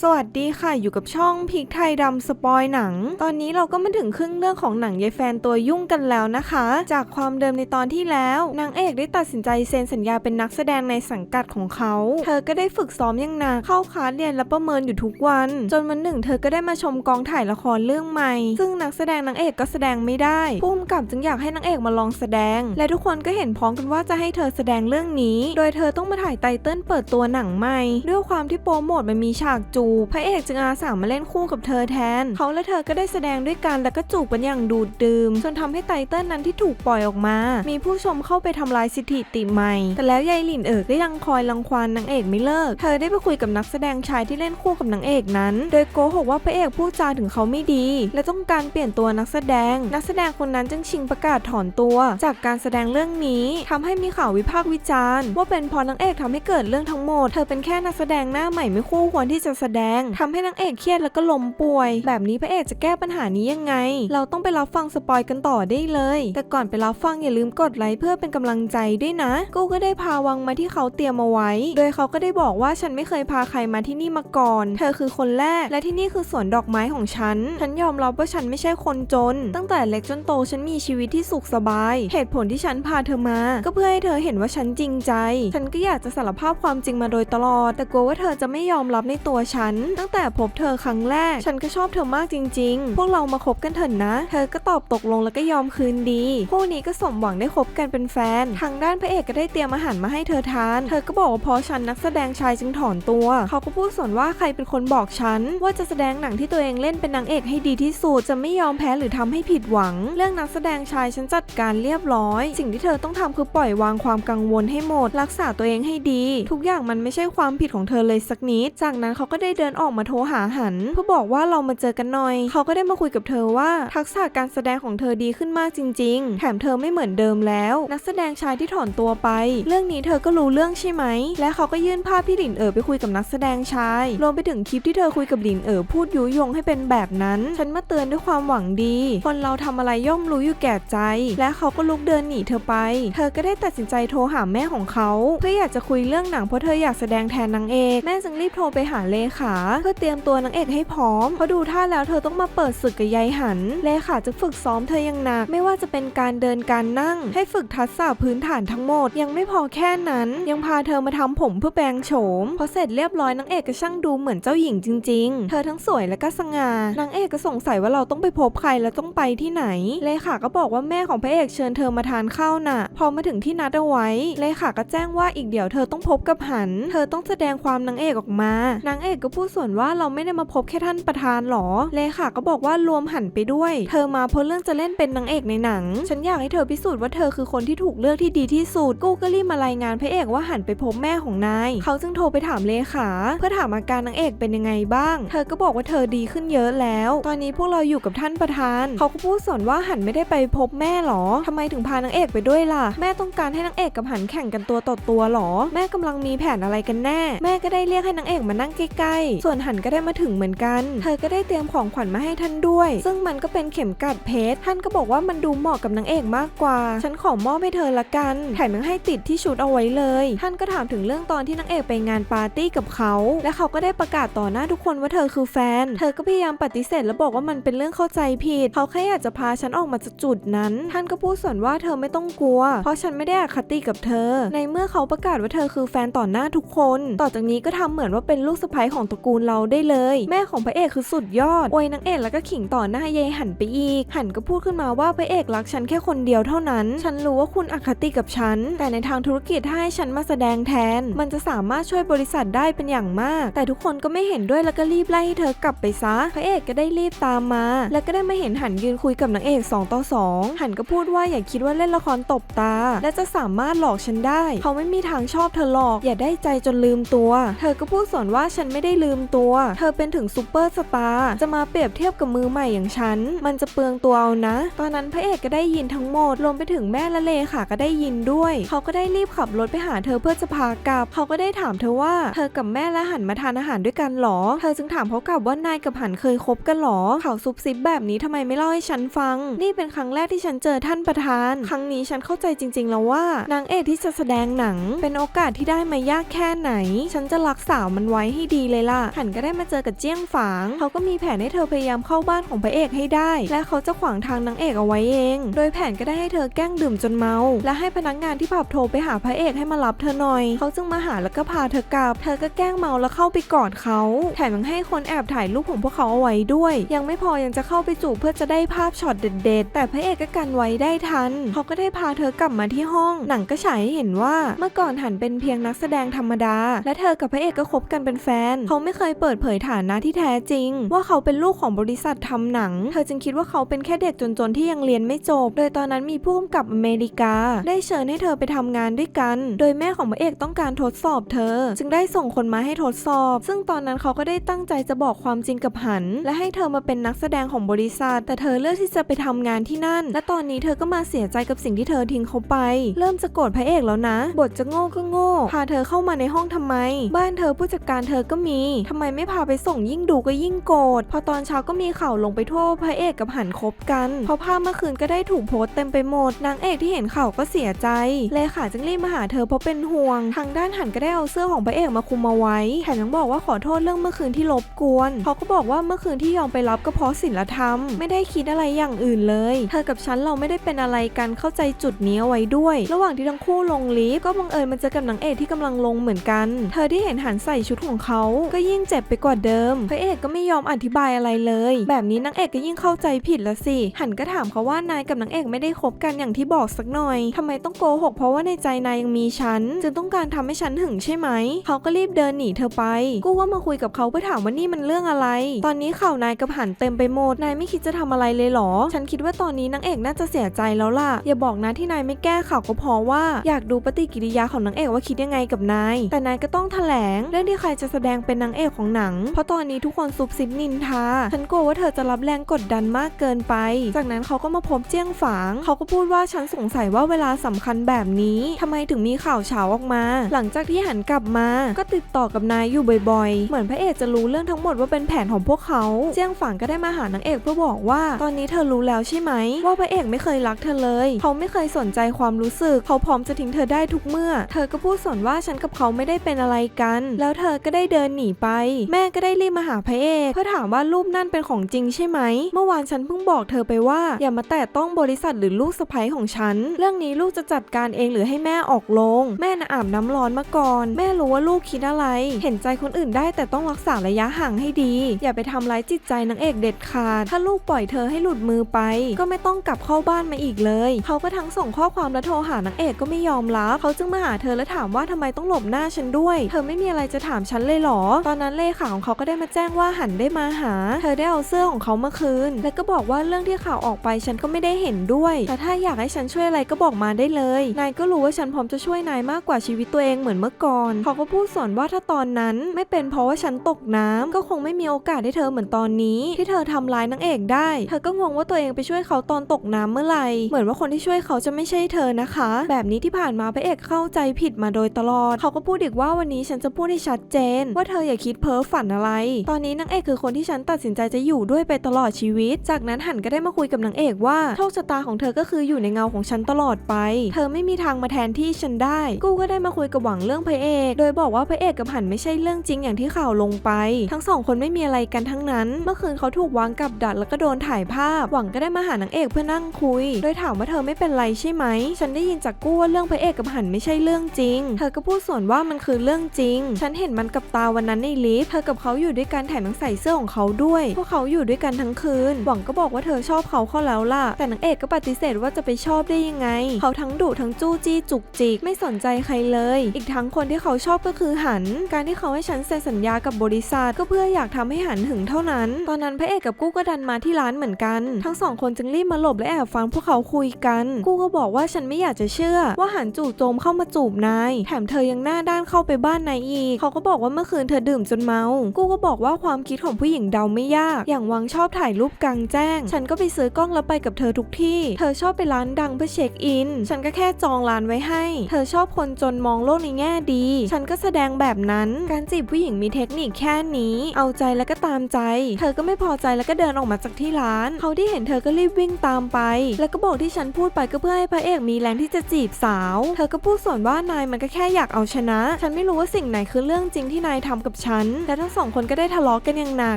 สวัสดีค่ะอยู่กับช่องพิกไทยดำสปอยหนัง ตอนนี้เราก็มาถึงครึ่งเรื่องของหนังยายแฟนตัวยุ่งกันแล้วนะคะ จากความเดิมในตอนที่แล้วนางเอกได้ตัดสินใจเซ็นสัญญาเป็นนักแสดงในสังกัดของเขา เธอก็ได้ฝึกซ้อมอยังหนักเข้าคลาสเรียนและประเมินอยู่ทุกวัน จนวันหนึ่ง เธอก็ได้มาชมกองถ่ายละครเรื่องใหม่ ซึ่งนักแสดงนางเอกก็แสดงไม่ได้ผู้กำกับจึงอยากให้นางเอกมาลองแสดง และทุกคนก็เห็นพ้องกันว่าจะให้เธอแสดงเรื่องนี้ โดยเธอต้องมาถ่ายไตเติ้ลเปิดตัวหนังใหม่ด้วยความที่โปรโมทมันมีฉากจบพระเอกจึงอาสามาเล่นคู่กับเธอแทน เขาและเธอก็ได้แสดงด้วยกันแล้วก็จูบกันอย่างดูดดื่มจนทำให้ไตเติ้ลนั้นที่ถูกปล่อยออกมา มีผู้ชมเข้าไปทำลายสถิติใหม่ แต่แล้วยายหลินเอ๋อก็ยังคอยรังควานนางเอกไม่เลิก เธอได้ไปคุยกับนักแสดงชายที่เล่นคู่กับนางเอกนั้น โดยโกหกว่าพระเอกพูดจาถึงเขาไม่ดี และต้องการเปลี่ยนตัวนักแสดง นักแสดงคนนั้นจึงชิงประกาศถอนตัว จากการแสดงเรื่องนี้ทำให้มีข่าววิพากษ์วิจารณ์ ว่าเป็นเพราะนางเอกทำให้เกิดเรื่องทั้งหมด เธอเป็นแค่นักแสดงหน้าใหม่ไม่คู่ควรที่จะแสดงทำให้นางเอกเครียดแล้วก็ล้มป่วย แบบนี้พระเอกจะแก้ปัญหานี้ยังไง เราต้องไปรับฟังสปอยกันต่อได้เลย แต่ก่อนไปรับฟังอย่าลืมกดไลค์เพื่อเป็นกำลังใจด้วยนะ กูก็ได้พาวังมาที่เขาเตรียมเอาไว้ โดยเขาก็ได้บอกว่าฉันไม่เคยพาใครมาที่นี่มาก่อน เธอคือคนแรก และที่นี่คือสวนดอกไม้ของฉัน ฉันยอมรับว่าฉันไม่ใช่คนจน ตั้งแต่เล็กจนโตฉันมีชีวิตที่สุขสบาย เหตุผลที่ฉันพาเธอมา ก็เพื่อให้เธอเห็นว่าฉันจริงใจ ฉันก็อยากจะสารภาพความจริงมาโดยตลอด แต่กลัวว่าเธอจะไม่ยอมรับในตัวฉันตั้งแต่พบเธอครั้งแรก ฉันก็ชอบเธอมากจริง ๆ พวกเรามาคบกันเถอะนะ เธอก็ตอบตกลงแล้วก็ยอมคืนดี คู่นี้ก็สมหวังได้คบกันเป็นแฟน ทางด้านพระเอกก็ได้เตรียมอาหารมาให้เธอทาน เธอก็บอกว่าเพราะฉันนักแสดงชายจึงถอนตัว เขาก็พูดส่วนว่าใครเป็นคนบอกฉัน ว่าจะแสดงหนังที่ตัวเองเล่นเป็นนางเอกให้ดีที่สุดจะไม่ยอมแพ้หรือทำให้ผิดหวัง เรื่องนักแสดงชายฉันจัดการเรียบร้อย สิ่งที่เธอต้องทำคือปล่อยวางความกังวลให้หมด รักษาตัวเองให้ดี ทุกอย่างมันไม่ใช่ความผิดของเธอเลยสักนิด จากนั้นเขาก็ได้ได้เดินออกมาโทรหาหัน เพื่อบอกว่าเรามาเจอกันหน่อย เขาก็ได้มาคุยกับเธอว่าทักษะการแสดงของเธอดีขึ้นมากจริง ๆ แถมเธอไม่เหมือนเดิมแล้ว นักแสดงชายที่ถอนตัวไป เรื่องนี้เธอก็รู้เรื่องใช่ไหม และเขาก็ยื่นภาพที่หลินเอ๋อไปคุยกับนักแสดงชายรวมไปถึงคลิปที่เธอคุยกับหลินเอ๋อพูดยุยงให้เป็นแบบนั้น ฉันมาเตือนด้วยความหวังดี คนเราทำอะไรย่อมรู้อยู่แก่ใจ และเขาก็ลุกเดินหนีเธอไป เธอก็ได้ตัดสินใจโทรหาแม่ของเขา เพื่ออยากจะคุยเรื่องหนังเพราะเธออยากแสดงแทนนางเอกแม่จึงรีบโทรไปหาเลขาเพื่อเตรียมตัวนางเอกให้พร้อมเพราะดูท่าแล้วเธอต้องมาเปิดศึกกับยายหัน เลขาจะฝึกซ้อมเธออย่างหนัก ไม่ว่าจะเป็นการเดินการนั่ง ให้ฝึกทักษะพื้นฐานทั้งหมด ยังไม่พอแค่นั้น ยังพาเธอมาทำผมเพื่อแปลงโฉมพอเสร็จเรียบร้อยนางเอกก็ช่างดูเหมือนเจ้าหญิงจริง ๆ เธอทั้งสวยและก็สง่านางเอกก็สงสัยว่าเราต้องไปพบใครแล้วต้องไปที่ไหน เลขาก็บอกว่าแม่ของพระเอกเชิญเธอมาทานข้าวน่ะ พอมาถึงที่นัดเอาไว้ เลขาก็แจ้งว่าอีกเดี๋ยวเธอต้องพบกับหัน เธอต้องแสดงความนางเอกออกมา นางเอกก็พูดส่วนว่าเราไม่ได้มาพบแค่ท่านประธานหรอ เลขาก็บอกว่ารวมหันไปด้วย เธอมาเพราะเรื่องจะเล่นเป็นนางเอกในหนัง ฉันอยากให้เธอพิสูจน์ว่าเธอคือคนที่ถูกเลือกที่ดีที่สุด กูก็รีบมารายงานพระเอกว่าหันไปพบแม่ของนาย เขาจึงโทรไปถามเลขา เพื่อถามอาการนางเอกเป็นยังไงบ้าง เธอก็บอกว่าเธอดีขึ้นเยอะแล้ว ตอนนี้พวกเราอยู่กับท่านประธาน เขาก็พูดสอนว่าหันไม่ได้ไปพบแม่หรอทำไมถึงพานางเอกไปด้วยล่ะ แม่ต้องการให้นางเอกกับหันแข่งกันตัวต่อตัวหรอ แม่กำลังมีแผนอะไรกันแน่ แม่ก็ได้เรียกให้นางเอกมานั่งใกล้ส่วนหันก็ได้มาถึงเหมือนกัน เธอก็ได้เตรียมของขวัญมาให้ท่านด้วย ซึ่งมันก็เป็นเข็มกลัดเพชร ท่านก็บอกว่ามันดูเหมาะกับนางเอกมากกว่า ฉันขอมอบให้เธอละกัน แถมยังให้ติดที่ชุดเอาไว้เลย ท่านก็ถามถึงเรื่องตอนที่นางเอกไปงานปาร์ตี้กับเขา และเขาก็ได้ประกาศต่อหน้าทุกคนว่าเธอคือแฟน เธอก็พยายามปฏิเสธแล้วบอกว่ามันเป็นเรื่องเข้าใจผิด เขาแค่อยากจะพาฉันออกมาจากจุดนั้น ท่านก็พูดส่วนว่าเธอไม่ต้องกลัว เพราะฉันไม่ได้อคติกับเธอ ในเมื่อเขาประกาศว่าเธอคือแฟนต่อหน้าทุกคน ต่อจากนี้ก็ทำเหมือนว่าเป็นลูกสะใภ้ของตระกูลเราได้เลย แม่ของพระเอกคือสุดยอดอวยนางเอกแล้วก็ขิงต่อหน้ายายหันไปอีก หันก็พูดขึ้นมาว่าพระเอกรักฉันแค่คนเดียวเท่านั้น ฉันรู้ว่าคุณอคติกับฉัน แต่ในทางธุรกิจถ้าให้ฉันมาแสดงแทน มันจะสามารถช่วยบริษัทได้เป็นอย่างมาก แต่ทุกคนก็ไม่เห็นด้วยแล้วก็รีบไล่ให้เธอกลับไปซะ พระเอกก็ได้รีบตามมา แล้วก็ได้มาเห็นหันยืนคุยกับนางเอก2ต่อ2หันก็พูดว่าอย่าคิดว่าเล่นละครตบตา และจะสามารถหลอกฉันได้ เขาไม่มีทางชอบเธอหรอก อย่าได้ใจจนลืมตัว เธอก็พูดสอนว่าฉันไม่ได้ลืมตัว เธอเป็นถึงซูเปอร์สตาร์จะมาเปรียบเทียบกับมือใหม่อย่างฉัน มันจะเปลืองตัวเอานะ ตอนนั้นพระเอกก็ได้ยินทั้งหมดรวมไปถึงแม่และเลขาก็ได้ยินด้วย เขาก็ได้รีบขับรถไปหาเธอเพื่อจะพากลับ เขาก็ได้ถามเธอว่าเธอกับแม่และหันมาทานอาหารด้วยกันหรอ เธอจึงถามเขากลับว่านายกับหันเคยคบกันหรอ เขาซุบซิบแบบนี้ทำไมไม่เล่าให้ฉันฟัง นี่เป็นครั้งแรกที่ฉันเจอท่านประธาน ครั้งนี้ฉันเข้าใจจริง ๆ แล้วว่านางเอกที่จะแสดงหนัง เป็นโอกาสที่ได้มายากแค่ไหน ฉันจะรักษามันไว้ให้ดีเลยเลยล่ะหันก็ได้มาเจอกับเจี้ยงฝาง เขาก็มีแผนให้เธอพยายามเข้าบ้านของพระเอกให้ได้ และเขาจะขวางทางนางเอกเอาไว้เอง โดยแผนก็ได้ให้เธอแกล้งดื่มจนเมา และให้พนักงานที่ผับโทรไปหาพระเอกให้มารับเธอหน่อย เขาจึงมาหาแล้วก็พาเธอกลับ เธอก็แกล้งเมาแล้วเข้าไปกอดเขาแถมยังให้คนแอบถ่ายรูปของพวกเขาเอาไว้ด้วย ยังไม่พอยังจะเข้าไปจูบเพื่อจะได้ภาพช็อตเด็ด ๆ แต่พระเอกก็กันไว้ได้ทัน เขาก็ได้พาเธอกลับมาที่ห้อง หนังก็ฉายให้เห็นว่า เมื่อก่อนหันเป็นเพียงนักแสดงธรรมดา และเธอกับพระเอกก็คบกันเป็นแฟนเขาไม่เคยเปิดเผยฐานะที่แท้จริง ว่าเขาเป็นลูกของบริษัททำหนัง เธอจึงคิดว่าเขาเป็นแค่เด็กจนๆที่ยังเรียนไม่จบ โดยตอนนั้นมีผู้กำกับอเมริกา ได้เชิญให้เธอไปทำงานด้วยกัน โดยแม่ของพระเอกต้องการทดสอบเธอ จึงได้ส่งคนมาให้ทดสอบ ซึ่งตอนนั้นเขาก็ได้ตั้งใจจะบอกความจริงกับหัน และให้เธอมาเป็นนักแสดงของบริษัท แต่เธอเลือกที่จะไปทำงานที่นั่น และตอนนี้เธอก็มาเสียใจกับสิ่งที่เธอทิ้งเขาไป เริ่มจะโกรธพระเอกแล้วนะ บทจะโง่ก็โง่ พาเธอเข้ามาในห้องทำไม บ้านเธอผู้จัดการเธอก็มีทำไมไม่พาไปส่งยิ่งดูก็ยิ่งโกรธพอตอนเช้าก็มีข่าวลงไปทั่วพระเอกกับหันคบกันพอภาพเมื่อคืนก็ได้ถูกโพสต์เต็มไปหมดนางเอกที่เห็นข่าวก็เสียใจเลขาจึงรีบมาหาเธอเพราะเป็นห่วง ทางด้านหันก็ได้เอาเสื้อของพระเอกมาคุมเอาไว้แถมยังบอกว่าขอโทษเรื่องเมื่อคืนที่รบกวนเขาก็บอกว่าเมื่อคืนที่ยอมไปรับก็เพราะศีลธรรม ไม่ได้คิดอะไรอย่างอื่นเลย เธอกับฉันเราไม่ได้เป็นอะไรกันเข้าใจจุดนี้ไว้ด้วย ระหว่างที่ทั้งคู่ลงลิฟต์ก็บังเอิญมาเจอกับนางเอกที่กำลังลงเหมือนกัน เธอที่เห็นหันใส่ชุดของเขาก็ยิ่งเจ็บไปกว่าเดิม พระเอกก็ไม่ยอมอธิบายอะไรเลย แบบนี้นางเอกก็ยิ่งเข้าใจผิดละสิ หันก็ถามเขาว่านายกับนางเอกไม่ได้คบกันอย่างที่บอกสักหน่อยทำไมต้องโกหก เพราะว่าในใจนายยังมีฉันจึงต้องการทำให้ฉันหึงใช่ไหม เขาก็รีบเดินหนีเธอไป กูว่ามาคุยกับเขาเพื่อถามว่านี่มันเรื่องอะไร ตอนนี้ข่าวนายกับหันเต็มไปหมด นายไม่คิดจะทำอะไรเลยหรอ ฉันคิดว่าตอนนี้นางเอกน่าจะเสียใจแล้วล่ะ อย่าบอกนะที่นายไม่แก้ข่าวก็เพราะว่าอยากดูปฏิกิริยาของนางเอกว่าคิดยังไงกับนาย แต่นายก็ต้องแถลง เรื่องที่ใครจะแสดงเป็นนางเอกของหนัง เพราะตอนนี้ทุกคนซุบซิบนินทา ฉันกลัวว่าเธอจะรับแรงกดดันมากเกินไป จากนั้นเขาก็มาพบเจี้ยงฝาง เขาก็พูดว่าฉันสงสัยว่าเวลาสำคัญแบบนี้ทำไมถึงมีข่าวเช้าออกมา หลังจากที่หันกลับมา ก็ติดต่อกับนายอยู่บ่อยๆ เหมือนพระเอกจะรู้เรื่องทั้งหมดว่าเป็นแผนของพวกเขา เจี้ยงฝางก็ได้มาหานางเอกเพื่อบอกว่า ตอนนี้เธอรู้แล้วใช่ไหม ว่าพระเอกไม่เคยรักเธอเลย เขาไม่เคยสนใจความรู้สึก เขาพร้อมจะทิ้งเธอได้ทุกเมื่อ เธอก็พูดสนว่าฉันกับเขาไม่ได้เป็นอะไรกัน แล้วเธอก็ได้เดินหนีไป แม่ก็ได้รีบมาหาพระเอกเพื่อถามว่ารูปนั่นเป็นของจริงใช่ไหม เมื่อวานฉันเพิ่งบอกเธอไปว่า อย่ามาแตะต้องบริษัทหรือลูกสะใภ้ของฉัน เรื่องนี้ลูกจะจัดการเองหรือให้แม่ออกโรงแม่น่ะอาบน้ำร้อนมาก่อน แม่รู้ว่าลูกคิดอะไร เห็นใจคนอื่นได้แต่ต้องรักษาระยะห่างให้ดี อย่าไปทำร้ายจิตใจนางเอกเด็ดขาด ถ้าลูกปล่อยเธอให้หลุดมือไป ก็ไม่ต้องกลับเข้าบ้านมาอีกเลย เขาก็ทั้งส่งข้อความและโทรหานางเอกก็ไม่ยอมรับเขาจึงมาหาเธอและถามว่าทำไมต้องหลบหน้าฉันด้วย เธอไม่มีอะไรจะถามฉันเลยหรอตอนนั้นเลขาของเขาก็ได้มาแจ้งว่าหันได้มาหา เธอได้เอาเสื้อของเขามาคืน และก็บอกว่าเรื่องที่ข่าวออกไปฉันก็ไม่ได้เห็นด้วย แต่ถ้าอยากให้ฉันช่วยอะไรก็บอกมาได้เลย นายก็รู้ว่าฉันพร้อมจะช่วยนายมากกว่าชีวิตตัวเองเหมือนเมื่อก่อน เขาก็พูดสอนว่าถ้าตอนนั้นไม่เป็นเพราะว่าฉันตกน้ำก็คงไม่มีโอกาสให้เธอเหมือนตอนนี้ ที่เธอทำร้ายนางเอกได้ เธอก็งงว่าตัวเองไปช่วยเขาตอนตกน้ำเมื่อไหร่ เหมือนว่าคนที่ช่วยเขาจะไม่ใช่เธอนะคะ แบบนี้ที่ผ่านมาพระเอกเข้าใจผิดมาโดยตลอด เขาก็พูดอีกว่าวันนี้ฉันจะพูดให้ชัดเจน ว่าเธออย่าคิดเพ้อฝันอะไร ตอนนี้นางเอกคือคนที่ฉันตัดสินใจจะอยู่ด้วยไปตลอดชีวิต จากนั้นหันก็ได้มาคุยกับนางเอกว่าโชคชะตาของเธอก็คืออยู่ในเงาของฉันตลอดไป เธอไม่มีทางมาแทนที่ฉันได้ กูก็ได้มาคุยกับหวังเรื่องพระเอก โดยบอกว่าพระเอกกับหันไม่ใช่เรื่องจริงอย่างที่ข่าวลงไป ทั้งสองคนไม่มีอะไรกันทั้งนั้น เมื่อคืนเขาถูกวางกับดักแล้วก็โดนถ่ายภาพ หวังก็ได้มาหานางเอกเพื่อนั่งคุย โดยถามว่าเธอไม่เป็นไรใช่ไหม ฉันได้ยินจากกู้ว่าเรื่องพระเอกกับหันไม่ใช่เรื่องจริง เธอก็พูดส่วนว่ามันคือเรื่องจริง ฉันเห็นมันกับตาวันนั้นในลิฟต์เธอกับเขาอยู่ด้วยกันแถมยังใส่เสื้อของเขาด้วย พวกเขาอยู่ด้วยกันทั้งคืน หวังก็บอกว่าเธอชอบเขาเข้าแล้วล่ะ แต่นางเอกก็ปฏิเสธว่าจะไปชอบได้ยังไง เขาทั้งดุทั้งจู้จี้จุกจิก ไม่สนใจใครเลย อีกทั้งคนที่เขาชอบก็คือหัน การที่เขาให้ฉันเซ็นสัญญากับบริษัทก็เพื่ออยากทำให้หันหึงเท่านั้น ตอนนั้นพระเอกกับกู้ก็ดันมาที่ร้านเหมือนกัน ทั้งสองคนจึงรีบมาหลบและแอบฟังพวกเขาคุยกัน กู้ก็บอกว่าฉันไม่อยากจะเชื่อ ว่าหันจู่โจมเข้ามาจูบนาย แถมเธอยังหน้าด้านเข้าไปบ้านนายอีก เขาก็บอกว่าเมื่อคืนเธอดื่มจนเมา กูก็บอกว่าความคิดของผู้หญิงเดาไม่ยาก อย่างวังชอบถ่ายรูปกลางแจ้ง ฉันก็ไปซื้อกล้องแล้วไปกับเธอทุกที่ เธอชอบไปร้านดังเพื่อเช็คอิน ฉันก็แค่จองร้านไว้ให้ เธอชอบคนจนมองโลกในแง่ดี ฉันก็แสดงแบบนั้น การจีบผู้หญิงมีเทคนิคแค่นี้ เอาใจแล้วก็ตามใจ เธอก็ไม่พอใจแล้วก็เดินออกมาจากที่ร้าน เขาที่เห็นเธอก็รีบวิ่งตามไป แล้วก็บอกที่ฉันพูดไปก็เพื่อให้พระเอกมีแรงที่จะจีบสาว เธอก็พูดส่วนว่านายมันก็แค่อยากเอาชนะ ฉันไม่รู้ว่าสิ่งไหนคือเรื่องจริงที่นายทำกับฉัน และทั้งสองคนก็ได้ทะเลาะกันอย่างหนัก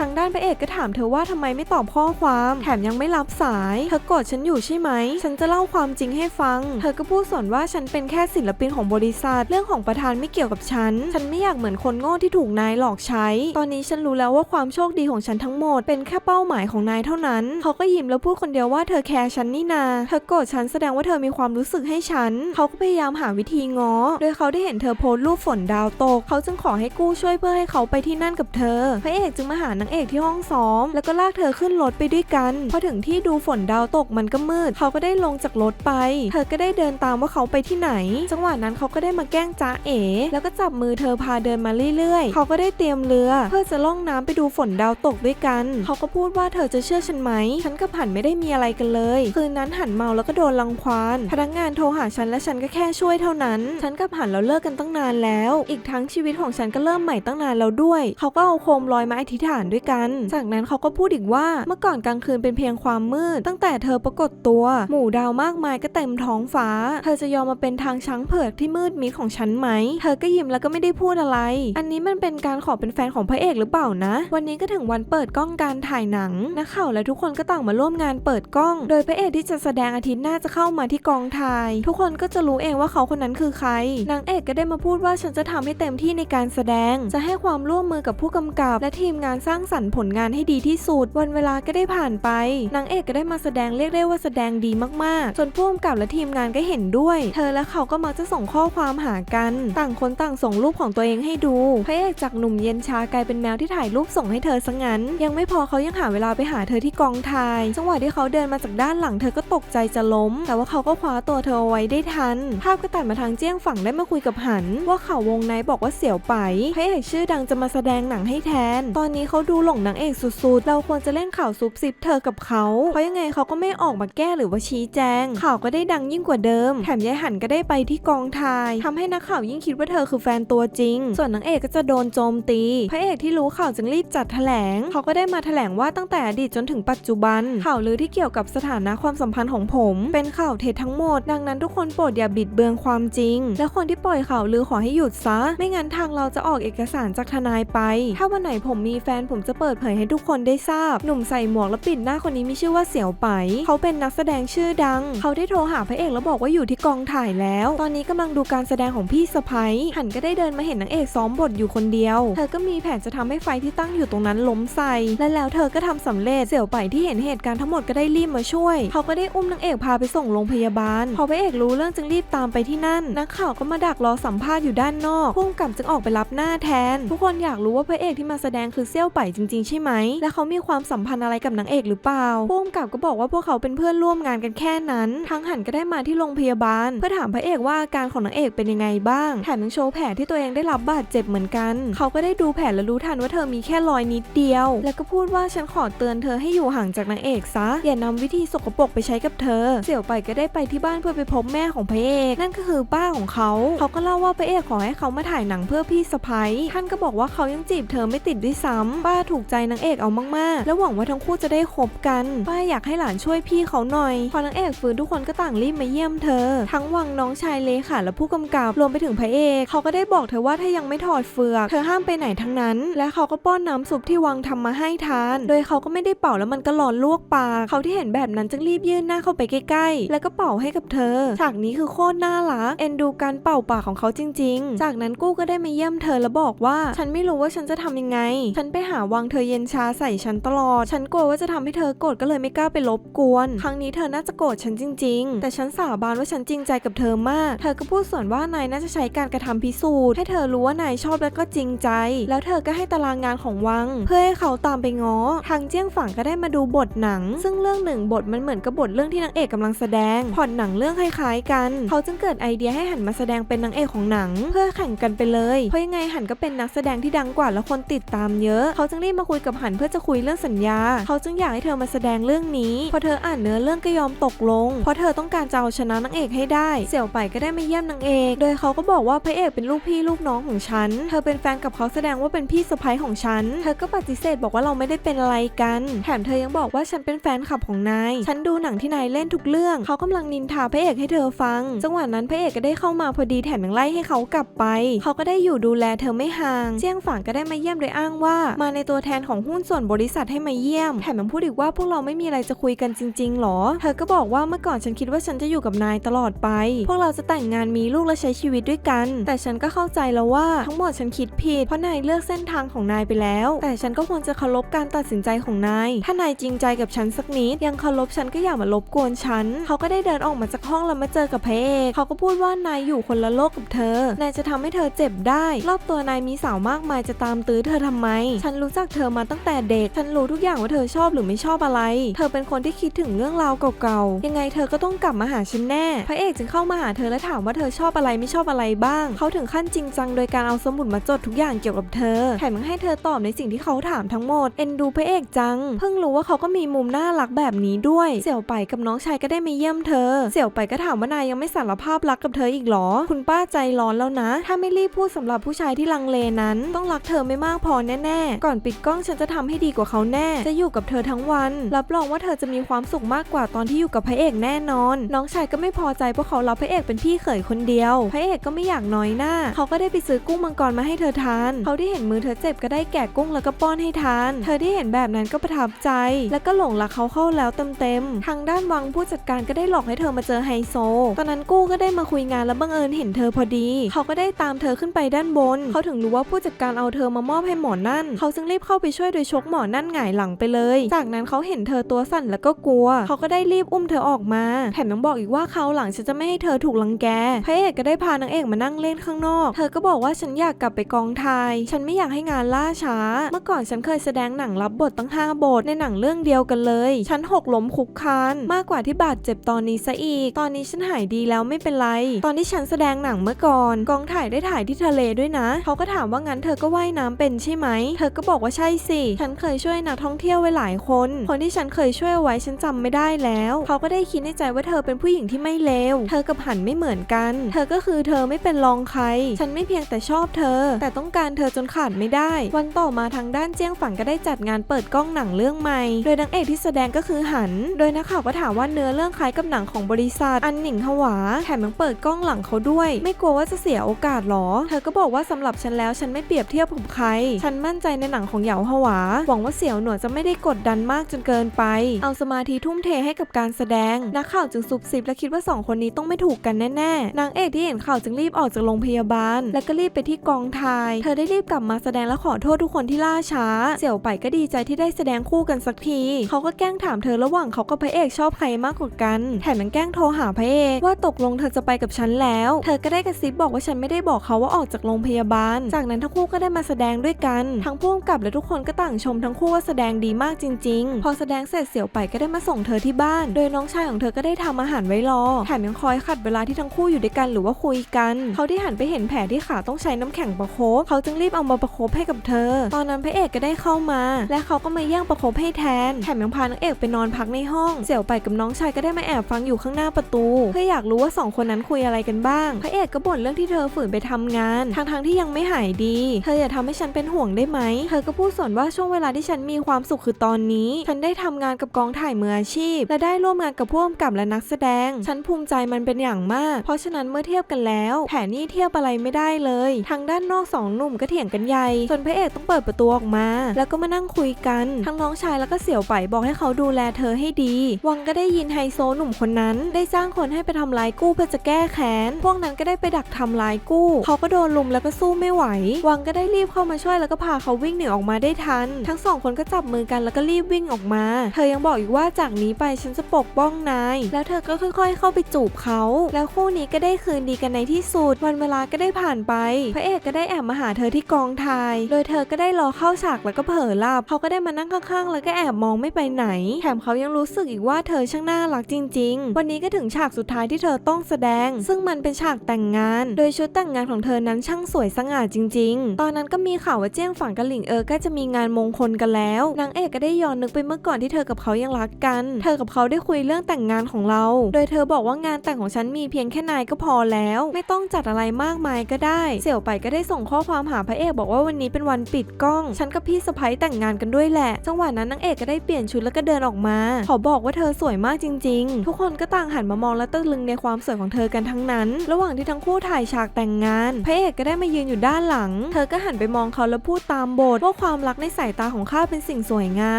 ทางด้านพระเอกก็ถามเธอว่าทำไมไม่ตอบข้อความ แถมยังไม่รับสาย เธอโกรธฉันอยู่ใช่ไหม ฉันจะเล่าความจริงให้ฟัง เธอก็พูดส่วนว่าฉันเป็นแค่ศิลปินของบริษัท เรื่องของประธานไม่เกี่ยวกับฉัน ฉันไม่อยากเหมือนคนโง่ที่ถูกนายหลอกใช้ ตอนนี้ฉันรู้แล้วว่าความโชคดีของฉันทั้งหมด เป็นแค่เป้าหมายของนายเท่านั้น เขาก็ยิ้มแล้วพูดคนเดียวว่าเธอแคร์ฉันนี่นา เธอโกรธฉันแสดงว่าเธอมีความรู้สึกให้ฉัน เขาก็พยายามหาวิธีง้อ โดยเขาได้เห็นเธอโพสต์รูปฝนดาวตก เขาจึงขอให้กู้ช่วยเพื่อให้เขาไปที่นั่นกับเธอ พระเอกจึงมาหานางเอกที่ห้องซ้อม แล้วก็ลากเธอขึ้นรถไปด้วยกันพอถึงที่ดูฝนดาวตกมันก็มืด เขาก็ได้ลงจากรถไป เธอก็ได้เดินตามว่าเขาไปที่ไหน จังหวะนั้นเขาก็ได้มาแกล้งจ้าเอ๋แล้วก็จับมือเธอพาเดินมาเรื่อยๆ เขาก็ได้เตรียมเรือ เพื่อจะล่องน้ำไปดูฝนดาวตกด้วยกัน เขาก็พูดว่าเธอจะเชื่อฉันไหม ฉันกับหันไม่ได้มีอะไรกันเลย คืนนั้นหันเมาแล้วก็โดนรังควานพนักงานโทรหาฉันและฉันก็แค่ช่วยเท่านั้น ฉันกับหันเราเลิกกันตั้งนานแล้ว อีกทั้งชีวิตของฉันก็เริ่มใหม่ตั้งนานแล้วด้วย เขาก็เอาโคมลอยมาอธิษฐานด้วยกัน จากนั้นเขาก็พูดอีกว่าเมื่อก่อนกลางคืนเป็นเพียงความมืด ตั้งแต่เธอปรากฏตัว หมู่ดาวมากมายก็เต็มท้องฟ้า เธอจะยอมมาเป็นทางช้างเผือกที่มืดมิดของฉันไหม เธอก็ยิ้มแล้วก็ไม่ได้พูดอะไร อันนี้มันเป็นการขอเป็นแฟนของพระเอกหรือเปล่านะ วันนี้ก็ถึงวันเปิดกล้องการถ่ายหนังนักข่าวและทุกคนก็ต่างมาร่วมงานเปิดกล้อง โดยพระเอกที่จะแสดงอาทิตย์หน้าจะเข้ามาที่กองถ่าย ทุกคนก็จะรู้เองว่าเขาคนนั้นคือใครนางเอกก็ได้มาพูดว่าฉันจะทำให้เต็มที่ในการแสดงจะให้ความร่วมมือกับผู้กำกับ และทีมงานสร้างสรรค์ผลงานให้ดีที่สุด วันเวลาก็ได้ผ่านไป นางเอกก็ได้มาแสดงเรียกได้ว่าแสดงดีมากๆ จนผู้กำกับและทีมงานก็เห็นด้วย เธอและเขาก็มักจะส่งข้อความหากัน ต่างคนต่างส่งรูปของตัวเองให้ดู พระเอกจากหนุ่มเย็นชากลายเป็นแมวที่ถ่ายรูปส่งให้เธอซะงั้น ยังไม่พอเขายังหาเวลาไปหาเธอที่กองถ่าย จังหวะที่เขาเดินมาจากด้านหลังเธอก็ตกใจจะล้ม แต่ว่าเขาก็คว้าตัวเธอเอาไว้ได้ทัน ภาพก็ตัดมาทางเจี้ยงฝั่งได้มาคุยกับหัน ว่าเขาววงในบอกว่าเสี่ยวไปพระเอกชื่อดังจะมาแสดงหนังให้แทน ตอนนี้เขาดูหลงนางเอกสุดๆ เราควรจะเล่นข่าวซุบซิบเธอกับเขา เพราะยังไงเขาก็ไม่ออกมาแก้หรือว่าชี้แจง ข่าวก็ได้ดังยิ่งกว่าเดิม แถมยายหันก็ได้ไปที่กองถ่ายทำให้นักข่าวยิ่งคิดว่าเธอคือแฟนตัวจริง ส่วนนางเอกก็จะโดนโจมตี พระเอกที่รู้ข่าวจึงรีบจัดแถลง เขาก็ได้มาแถลงว่าตั้งแต่อดีตจนถึงปัจจุบัน ข่าวลือที่เกี่ยวกับสถานะความสัมพันธ์ของผม เป็นข่าวเท็จทั้งหมด ดังนั้นทุกคนโปรดอย่าบิดเบือนความจริง และคนที่ปล่อยข่าวลือขอให้หยุดซะ ไม่งั้นทางเราจะออกเอกสารจากทนายไป ถ้าวันไหนผมมีแฟนผมจะเปิดเผยให้ทุกคนได้ทราบ หนุ่มใส่หมวกและปิดหน้าคนนี้มีชื่อว่าเสี่ยวไป เขาเป็นนักแสดงชื่อดัง เขาได้โทรหาพระเอกแล้วบอกว่าอยู่ที่กองถ่ายแล้ว ตอนนี้กำลังดูการแสดงของพี่สะพ้ยหันก็ได้เดินมาเห็นนางเอกซ้อมบทอยู่คนเดียว เธอก็มีแผนจะทำให้ไฟที่ตั้งอยู่ตรงนั้นล้มใส่และแล้วเธอก็ทำสำเร็จ เสี่ยวไปที่เห็นเหตุการณ์ทั้งหมดก็ได้รีบมาช่วย เขาก็ได้อุ้มนางเอกพาไปส่งโรงพยาบาล พอพระเอกรู้เรื่องจึงรีบตามไปที่นั่น นักข่าวก็มาดักรอสัมภาษณ์อยู่ด้านนอกพุ่งกับจึงออกไปรับหน้าแทนทุกคนอยากรู้ว่าพระเอกที่มาแสดงคือเซี่ยวไปจริง ๆ ใช่ไหม และเขามีความสัมพันธ์อะไรกับนางเอกหรือเปล่าพุ่งกับก็บอกว่าพวกเขาเป็นเพื่อนร่วมงานกันแค่นั้น ทั้งหันก็ได้มาที่โรงพยาบาล เพื่อถามพระเอกว่าอาการของนางเอกเป็นยังไงบ้าง แถมยังโชว์แผลที่ตัวเองได้รับบาดเจ็บเหมือนกัน เขาก็ได้ดูแผลและรู้ทันว่าเธอมีแค่รอยนิดเดียว แล้วก็พูดว่าฉันขอเตือนเธอให้อยู่ห่างจากนางเอกซะ อย่านำวิธีสกปรกไปใช้กับเธอ เสี่ยวไปก็ได้ไปที่บ้านเพื่อไปพบแม่ของพระเอก นั่นก็คือป้าของเขา เขาก็เล่าว่าพระเอกขอให้เขามาถ่ายหนังเพื่อพี่สะพ้ยท่านก็บอกว่าเขายังจีบเธอไม่ติดด้วยซ้ำป้าถูกใจนางเอกเอามากๆ แล้วหวังว่าทั้งคู่จะได้คบกันป้าอยากให้หลานช่วยพี่เขาหน่อย พอนางเอกฟื้นทุกคนก็ต่างรีบมาเยี่ยมเธอ ทั้งวังน้องชายเลขาและผู้กำกับรวมไปถึงพระเอกเขาก็ได้บอกเธอว่าถ้ายังไม่ถอดเฟือก เธอห้ามไปไหนทั้งนั้น และเขาก็ป้อนน้ำซุปที่วังทำมาให้ทาน โดยเขาก็ไม่ได้เป่าแล้วมันก็ร้อนลวกปากเขาที่เห็นแบบนั้นจึงรีบยื่นหน้าเข้าไปใกล้ๆ แล้วก็เป่าให้กับเธอ ฉากนี้คือโคตรน่ารักเอ็นดูการเป่าปากของเขาจริง ๆ จากนั้นกู้ก็ได้มาเยี่ยมเธอแล้วบอกว่าฉันไม่รู้ว่าฉันจะทำยังไง ฉันไปหาวังเธอเย็นชาใส่ฉันตลอด ฉันกลัวว่าจะทำให้เธอโกรธก็เลยไม่กล้าไปรบกวน ครั้งนี้เธอน่าจะโกรธฉันจริง ๆ แต่ฉันสาบานว่าฉันจริงใจกับเธอมาก เธอก็พูดส่วนว่านายน่าจะใช้การกระทำพิสูจน์ให้เธอรู้ว่านายชอบและก็จริงใจ แล้วเธอก็ให้ตารางงานของวัง เพื่อให้เขาตามไปง้อ ทางเจี้ยงฝังก็ได้มาดูบทหนัง ซึ่งเรื่องหนึ่งบทมันเหมือนกับบทเรื่องที่นางเอกกำลังแสดงพล็อตหนังเรื่องคล้ายๆกัน เขาจึงเกิดไอเดียให้หันมาแสดงเป็นนางเอกของหนัง เพื่อแข่งกันไปเลย เพราะยังไงหันก็เป็นนักแสดงที่ดังกว่าและคนติดตามเยอะ เขาจึงรีบมาคุยกับหันเพื่อจะคุยเรื่องสัญญา เขาจึงอยากให้เธอมาแสดงเรื่องนี้ พอเธออ่านเนื้อเรื่องก็ยอมตกลง เพราะเธอต้องการจะเอาชนะนางเอกให้ได้ เสี่ยวไปก็ได้มาเยี่ยมนางเอก โดยเขาก็บอกว่าพระเอกเป็นลูกพี่ลูกน้องของฉัน เธอเป็นแฟนกับเขาแสดงว่าเป็นพี่สะใภ้ของฉัน เธอก็ปฏิเสธบอกว่าเราไม่ได้เป็นอะไรกัน แถมเธอยังบอกว่าฉันเป็นแฟนคลับของนาย ฉันดูหนังที่นายเล่นทุกเรื่อง เขากำลังนินทาพระเอกให้เธอฟัง จังหวะนั้นพระเอกก็ได้เข้ามาพอดีแถมยังไล่ให้เขากลับไป เขาก็ได้อยู่ดูแลเธอไม่ห่างเจียงฝางก็ได้มาเยี่ยมโดยอ้างว่า มาในตัวแทนของหุ้นส่วนบริษัทให้มาเยี่ยมแถมยังพูดอีกว่าพวกเราไม่มีอะไรจะคุยกันจริงๆหรอ เธอก็บอกว่าเมื่อก่อนฉันคิดว่าฉันจะอยู่กับนายตลอดไป พวกเราจะแต่งงานมีลูกและใช้ชีวิตด้วยกัน แต่ฉันก็เข้าใจแล้วว่าทั้งหมดฉันคิดผิดเพราะนายเลือกเส้นทางของนายไปแล้ว แต่ฉันก็ควรจะเคารพการตัดสินใจของนาย ถ้านายจริงใจกับฉันสักนิดยังเคารพฉันก็อย่ามารบกวนฉัน เขาก็ได้เดินออกมาจากห้องแล้วมาเจอกับพระเอกเขาก็พูดว่านายอยู่คนละโลกกับเธอนายจะทำให้เธอเจ็บได้ รอบตัวนายมีสาวมากมายจะตามตื้อเธอทำไม ฉันรู้จักเธอมาตั้งแต่เด็ก ฉันรู้ทุกอย่างว่าเธอชอบหรือไม่ชอบอะไร เธอเป็นคนที่คิดถึงเรื่องราวเก่าๆ ยังไงเธอก็ต้องกลับมาหาฉันแน่ พระเอกจึงเข้ามาหาเธอและถามว่าเธอชอบอะไรไม่ชอบอะไรบ้าง เขาถึงขั้นจริงจังโดยการเอาสมุดมาจดทุกอย่างเกี่ยวกับเธอ แถมยังให้เธอตอบในสิ่งที่เขาถามทั้งหมด เอ็นดูพระเอกจัง เพิ่งรู้ว่าเขาก็มีมุมน่ารักแบบนี้ด้วย เสี่ยวไปกับน้องชายก็ได้มาเยี่ยมเธอ เสี่ยวไปก็ถามว่านายยังไม่สารภาพรักกับเธออีกหรอ คุณป้าใจร้อนแล้วนะ ถ้าไม่รีบพูดสำหรับผู้ชายที่ลังเลนั้น ต้องรักเธอไม่มากพอแน่ๆ ก่อนปิดกล้องฉันจะทำให้ดีกว่าเขาแน่ จะอยู่กับเธอทั้งวัน รับรองว่าเธอจะมีความสุขมากกว่าตอนที่อยู่กับพระเอกแน่นอน น้องชายก็ไม่พอใจเพราะเขารับพระเอกเป็นพี่เขยคนเดียว พระเอกก็ไม่อยากน้อยหน้า เขาก็ได้ไปซื้อกุ้งมังกรมาให้เธอทาน เขาที่เห็นมือเธอเจ็บก็ได้แกะกุ้งแล้วก็ป้อนให้ทาน เธอที่เห็นแบบนั้นก็ประทับใจ แล้วก็หลงรักเขาเข้าแล้วเต็มๆ ทางด้านวังผู้จัดการก็ได้หลอกให้เธอมาเจอไฮโซ ตอนนั้นกู้ก็ได้มาคุยงานแล้วบังเอิญเห็นเธอพอดี เขาก็ได้ตามเธอขึ้นไปด้านบน เขาถึงรู้ว่าผู้จัดการเอาเธอมามอบให้หมอนั่น เขาจึงรีบเข้าไปช่วยโดยชกหมอนั่นหงายหลังไปเลย จากนั้นเขาเห็นเธอตัวสั่นแล้วก็กลัว เขาก็ได้รีบอุ้มเธอออกมา แถมยังบอกอีกว่าเขาหลังฉันจะไม่ให้เธอถูกลังแก พระเอกก็ได้พานางเอกมานั่งเล่นข้างนอก เธอก็บอกว่าฉันอยากกลับไปกองถ่าย ฉันไม่อยากให้งานล่าช้า เมื่อก่อนฉันเคยแสดงหนังรับบทตั้งห้าบทในหนังเรื่องเดียวกันเลย ฉันหกล้มคุกคานมากกว่าที่บาดเจ็บตอนนี้ซะอีก ตอนนี้ฉันหายดีแล้วไม่เป็นไร ตอนที่ฉันแสดงหนังเมื่อก่อน กองถ่ายได้ถ่ายที่ทะเลด้วยนะ เขาก็ถามว่างั้นเธอก็ว่ายน้ำเป็นใช่ไหม เธอก็บอกว่าใช่สิ ฉันเคยช่วยนักท่องเที่ยวไว้หลายคน คนที่ฉันเคยช่วยเอาไว้ฉันจำไม่ได้แล้ว เขาก็ได้คิดในใจว่าเธอเป็นผู้หญิงที่ไม่เลว เธอกับหันไม่เหมือนกัน เธอก็คือเธอไม่เป็นรองใคร ฉันไม่เพียงแต่ชอบเธอ แต่ต้องการเธอจนขาดไม่ได้ วันต่อมาทางด้านเจียงฝังก็ได้จัดงานเปิดกล้องหนังเรื่องใหม่ โดยนางเอกที่แสดงก็คือหัน โดยนักข่าวก็ถามว่าเนื้อเรื่องคล้ายกับหนังของบริษัท อันหนิงหวา แถมยังเปิดกล้องหลังเขาด้วย ไม่กลัวว่าจะเสียโอกาสหรอ เธอก็บอกว่าสำหรับฉันแล้วฉันไม่เปรียบเทียบกับใคร ฉันมั่นใจในหนังของเหยาหวา หวังว่าเสี่ยวหนวดจะไม่ได้กดดันมากจนเกินไป เอาสมาธิทุ่มเทให้กับการแสดง นักข่าวจึงซุบซิบและคิดว่าสองคนนี้ต้องไม่ถูกกันแน่ๆ นางเอกที่เห็นข่าวจึงรีบออกจากโรงพยาบาล แล้วก็รีบไปที่กองถ่าย เธอได้รีบกลับมาแสดงและขอโทษทุกคนที่ล่าช้า เสี่ยวไปก็ดีใจที่ได้แสดงคู่กันสักที เขาก็แกล้งถามเธอระหว่างเขากับพระเอกชอบใครมากกว่ากัน แถมยังแกล้งโทรหาพระเอกว่าตกลงเธอจะไปกับฉันแล้ว เธอก็ได้กระซิบบอกว่าฉันไม่ได้บอกเขาว่าออกจากโรงพยาบาล จากากนั้นทั้งคู่ก็ได้มาแสดงด้วยกัน ทั้งผู้กำกับและทุกคนก็ต่างชมทั้งคู่ว่าแสดงดีมากจริง ๆ พอแสดงเสร็จเสี่ยวไปก็ได้มาส่งเธอที่บ้าน โดยน้องชายของเธอก็ได้ทำอาหารไว้รอ แถมยังคอยขัดเวลาที่ทั้งคู่อยู่ด้วยกันหรือว่าคุยกัน เขาที่หันไปเห็นแผลที่ขาต้องใช้น้ำแข็งประคบ เขาจึงรีบเอามาประคบให้กับเธอ ตอนนั้นพระเอกก็ได้เข้ามา และเขาก็มาแย่งประคบให้แทน แถมยังพานางเอกไปนอนพักในห้อง เสี่ยวไปกับน้องชายก็ได้มาแอบฟังอยู่ข้างหน้าประตู เพื่ออยากรู้ว่าสองคนนั้นคุยอะไรกันบ้าง พระเอกก็บ่นเรื่องที่เธอฝืนไปทำงาน ทั้งๆที่ยังไม่หายดี เธออย่าทำให้ฉันเป็นห่วงได้ไหม เธอก็พูดสอนว่าช่วงเวลาที่ฉันมีความสุขคือตอนนี้ ฉันได้ทำงานกับกองถ่ายมืออาชีพ และได้ร่วมงานกับผู้กำกับและนักแสดง ฉันภูมิใจมันเป็นอย่างมาก เพราะฉะนั้นเมื่อเทียบกันแล้ว แผนนี่เทียบอะไรไม่ได้เลย ทางด้านนอกสองหนุ่มก็เถียงกันใหญ่จนพระเอกต้องเปิดประตูออกมา แล้วก็มานั่งคุยกัน ทั้งน้องชายแล้วก็เสี่ยวไปบอกให้เขาดูแลเธอให้ดี วังก็ได้ยินไฮโซหนุ่มคนนั้น ได้จ้างคนให้ไปทำลายกู้เพื่อจะแก้แค้น พวกนั้นก็ได้ไปดักทำลายกู้ เขาก็โดนลุมแล้วก็สู้ไม่ไหววังก็ได้รีบเข้ามาช่วยแล้วก็พาเขาวิ่งหนีออกมาได้ทัน ทั้งสองคนก็จับมือกันแล้วก็รีบวิ่งออกมา เธอยังบอกอีกว่าจากนี้ไปฉันจะปกป้องนาย แล้วเธอก็ค่อยๆ เข้าไปจูบเขา แล้วคู่นี้ก็ได้คืนดีกันในที่สุด วันเวลาก็ได้ผ่านไป พระเอกก็ได้แอบมาหาเธอที่กองถ่าย โดยเธอก็ได้รอเข้าฉากแล้วก็เผลอหลับเขาก็ได้มานั่งข้างๆ แล้วก็แอบมองไม่ไปไหน แถมเขายังรู้สึกอีกว่าเธอช่างน่ารักจริง ๆ วันนี้ก็ถึงฉากสุดท้ายที่เธอต้องแสดง ซึ่งมันเป็นฉากแต่งงาน โดยชุดแต่งงานของเธอนั้นช่างสวยสง่าจริงๆ ตอนนั้นก็มีข่าวว่าเจี้ยงฝั่งกับหลิงเออกล้จะมีงานมงคลกันแล้วนางเอกก็ได้ย้อนนึกไปเมื่อก่อนที่เธอกับเขายังรักกัน เธอกับเขาได้คุยเรื่องแต่งงานของเรา โดยเธอบอกว่างานแต่งของฉันมีเพียงแค่นายก็พอแล้ว ไม่ต้องจัดอะไรมากมายก็ได้ เสี่ยวไปก็ได้ส่งข้อความหาพระเอกบอกว่าวันนี้เป็นวันปิดกล้อง ฉันกับพี่สะพ้ยแต่งงานกันด้วยแหละ จังหวะนั้นนางเอกก็ได้เปลี่ยนชุดแล้วก็เดินออกมา ขอบอกว่าเธอสวยมากจริง ๆ ทุกคนก็ต่างหันมามองและตะลึงในความสวยของเธอกันทั้งนั้น ระหว่างที่ทั้งคู่ถ่ายฉากแต่งงาน พระเอกก็ได้มายืนอยู่ด้านหลังลัง เธอก็หันไปมองเขาแล้วพูดตามบทว่าความรักในสายตาของข้าเป็นสิ่งสวยงา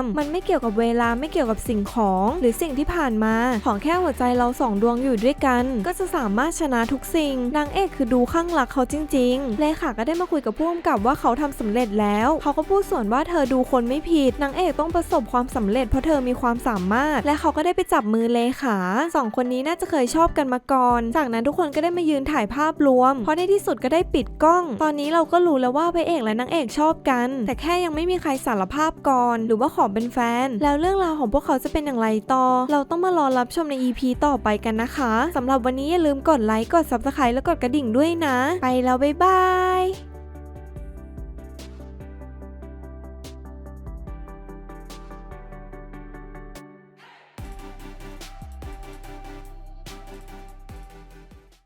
ม มันไม่เกี่ยวกับเวลาไม่เกี่ยวกับสิ่งของ หรือสิ่งที่ผ่านมา ของแค่หัวใจเราสองดวงอยู่ด้วยกัน ก็จะสามารถชนะทุกสิ่งนางเอกคือดูข้างรักเขาจริง ๆ เลขาก็ได้มาคุยกับผู้กำกับว่าเขาทำสำเร็จแล้ว เขาก็พูดส่วนว่าเธอดูคนไม่ผิดนางเอกต้องประสบความสำเร็จเพราะเธอมีความสามารถ และเขาก็ได้ไปจับมือเลขาสองคนนี้น่าจะเคยชอบกันมาก่อน จากนั้นทุกคนก็ได้มายืนถ่ายภาพรวม เพราะในที่สุดก็ได้ปิดกล้อง ตอนนี้เราก็รู้แล้วว่าพระเอกและนางเอกชอบกัน แต่แค่ยังไม่มีใครสารภาพก่อน หรือว่าขอเป็นแฟน แล้วเรื่องราวของพวกเขาจะเป็นอย่างไรต่อ เราต้องมารอรับชมใน EP ต่อไปกันนะคะสำหรับวันนี้อย่าลืมกดไลค์กด subscribe แล้วกดกระดิ่งด้วยนะ ไปแล้วบ๊ายบาย